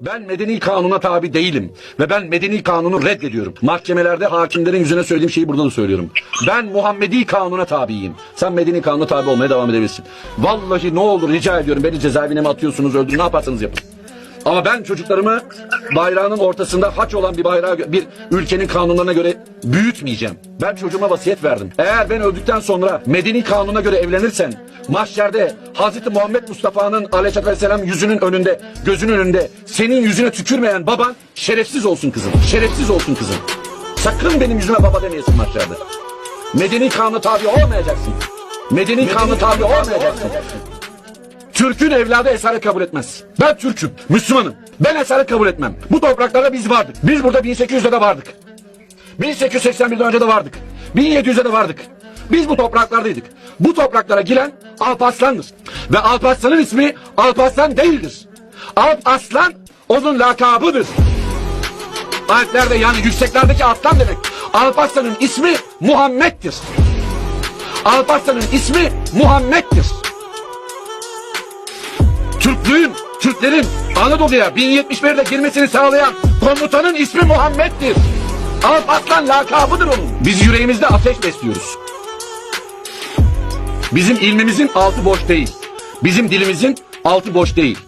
Ben medeni kanuna tabi değilim. Ve ben medeni kanunu reddediyorum. Mahkemelerde hakimlerin yüzüne söylediğim şeyi burada da söylüyorum. Ben Muhammedi kanuna tabiyim. Sen medeni kanuna tabi olmaya devam edebilirsin. Vallahi ne olur rica ediyorum beni cezaevine mi atıyorsunuz öldürün ne yaparsanız yapın. Ama ben çocuklarımı bayrağının ortasında haç olan bir bayrağı bir ülkenin kanunlarına göre büyütmeyeceğim. Ben çocuğuma vasiyet verdim. Eğer ben öldükten sonra medeni kanuna göre evlenirsen mahşerde Hazreti Muhammed Mustafa'nın aleyhisselam yüzünün önünde, gözünün önünde senin yüzüne tükürmeyen baban şerefsiz olsun kızım. Şerefsiz olsun kızım. Sakın benim yüzüme baba demeyesin mahşerde. Medeni kanuna tabi olmayacaksın. Medeni kanuna tabi olmayacaksın. Türk'ün evladı esaret kabul etmez. Ben Türk'üm, Müslümanım. Ben esaret kabul etmem. Bu topraklarda biz vardık. Biz burada 1800'de de vardık. 1881'den önce de vardık. 1700'de de vardık. Biz bu topraklardaydık. Bu topraklara giren Alparslan'dır. Ve Alparslan'ın ismi Alparslan değildir. Alp Aslan onun lakabıdır. Alplerde yani yükseklerdeki aslan demek. Alparslan'ın ismi Muhammed'dir. Alparslan'ın ismi Muhammed'dir. Türklüğün, Türklerin Anadolu'ya 1071'de girmesini sağlayan komutanın ismi Muhammed'dir. Alp Aslan lakabıdır onun. Biz yüreğimizde ateş besliyoruz. Bizim ilmimizin altı boş değil. Bizim dilimizin altı boş değil.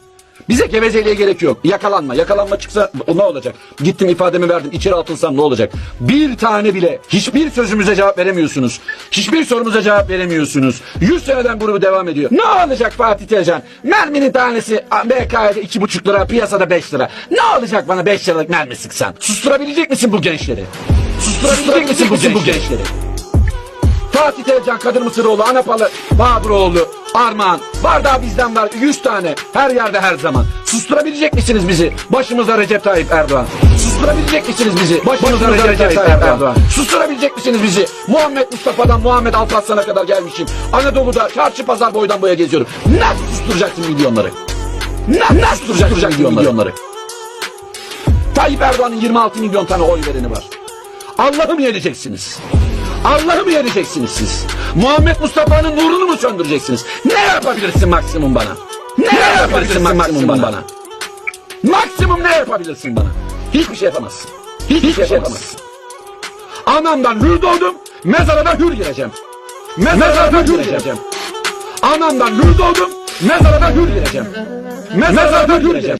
Bize gevezeliğe gerek yok. Yakalanma. Yakalanma çıksa o ne olacak? Gittim ifademi verdim. İçeri atılsam ne olacak? Bir tane bile hiçbir sözümüze cevap veremiyorsunuz. Hiçbir sorumuza cevap veremiyorsunuz. Yüz seneden bunu devam ediyor. Ne olacak Fatih Tecan? Merminin tanesi BK'de iki buçuk lira, piyasada beş lira. Ne olacak bana beş liralık mermi sıksan? Susturabilecek misin bu gençleri? Susturabilecek misin bu, bu gençleri? Fatih Tezcan, Kadir Mısıroğlu, Anapalı, Bahadıroğlu, Armağan. Var daha bizden var 100 tane. Her yerde her zaman. Susturabilecek misiniz bizi? Başımıza Recep Tayyip Erdoğan. Susturabilecek misiniz bizi? Başımıza, Recep, Tayyip Erdoğan. Susturabilecek misiniz bizi? Muhammed Mustafa'dan Muhammed Alparslan'a kadar gelmişim. Anadolu'da çarşı pazar boydan boya geziyorum. Nasıl susturacaksın milyonları? Nasıl, nasıl susturacaksın milyonları? milyonları? Tayyip Erdoğan'ın 26 milyon tane oy vereni var. Allah'ı mı yeneceksiniz? Allah'ı mı yeneceksiniz siz? Muhammed Mustafa'nın nurunu mu söndüreceksiniz? Ne yapabilirsin maksimum bana? Ne, yapabilirsin maksimum bana? Maksimum ne yapabilirsin bana? Hiçbir şey yapamazsın. Hiçbir, şey yapamazsın. Anamdan hür doğdum, mezara da hür gireceğim. Mezara da hür gireceğim. Anamdan hür doğdum, mezara da hür gireceğim. Mezara da hür gireceğim.